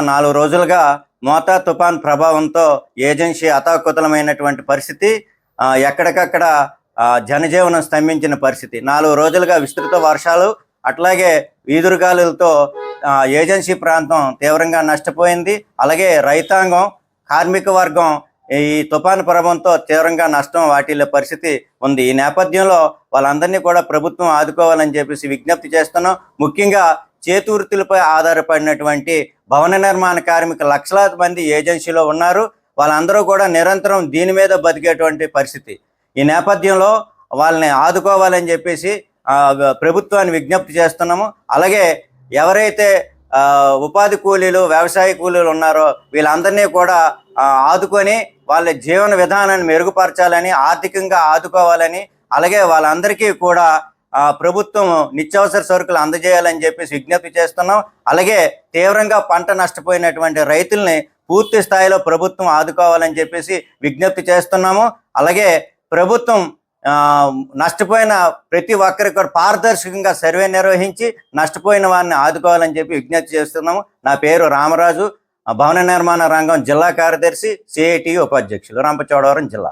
నాలుగు రోజులుగా మోతా తుఫాన్ ప్రభావంతో ఏజెన్సీ అతాకుతలమైనటువంటి పరిస్థితి ఎక్కడికక్కడ జనజీవనం స్తంభించిన పరిస్థితి. నాలుగు రోజులుగా విస్తృత వర్షాలు అట్లాగే ఈదురుగాలులతో ఏజెన్సీ ప్రాంతం తీవ్రంగా నష్టపోయింది. అలాగే రైతాంగం కార్మిక వర్గం ఈ తుఫాను ప్రభావంతో తీవ్రంగా నష్టం వాటిల్లే పరిస్థితి ఉంది. ఈ నేపథ్యంలో వాళ్ళందరినీ కూడా ప్రభుత్వం ఆదుకోవాలని చెప్పేసి విజ్ఞప్తి చేస్తున్నాం. ముఖ్యంగా చేతివృత్తులపై ఆధారపడినటువంటి భవన నిర్మాణ కార్మిక లక్షలాది మంది ఏజెన్సీలో ఉన్నారు. వాళ్ళందరూ కూడా నిరంతరం దీని మీద బతికేటువంటి పరిస్థితి. ఈ నేపథ్యంలో వాళ్ళని ఆదుకోవాలని చెప్పేసి ప్రభుత్వాన్ని విజ్ఞప్తి చేస్తున్నాము. అలాగే ఎవరైతే ఉపాధి కూలీలు వ్యవసాయ కూలీలు ఉన్నారో వీళ్ళందరినీ కూడా ఆదుకొని వాళ్ళ జీవన విధానాన్ని మెరుగుపరచాలని ఆర్థికంగా ఆదుకోవాలని అలాగే వాళ్ళందరికీ కూడా ప్రభుత్వం నిత్యావసర సరుకులు అందజేయాలని చెప్పేసి విజ్ఞప్తి చేస్తున్నాం. అలాగే తీవ్రంగా పంట నష్టపోయినటువంటి రైతుల్ని పూర్తి స్థాయిలో ప్రభుత్వం ఆదుకోవాలని చెప్పేసి విజ్ఞప్తి చేస్తున్నాము. అలాగే ప్రభుత్వం నష్టపోయిన ప్రతి ఒక్కరికి కూడా పారదర్శకంగా సర్వే నిర్వహించి నష్టపోయిన వారిని ఆదుకోవాలని చెప్పి విజ్ఞప్తి చేస్తున్నాము. నా పేరు రామరాజు. భవన నిర్మాణ రంగం జిల్లా కార్యదర్శి సిఐటి ఉపాధ్యక్షులు రంపచోడవరం జిల్లా.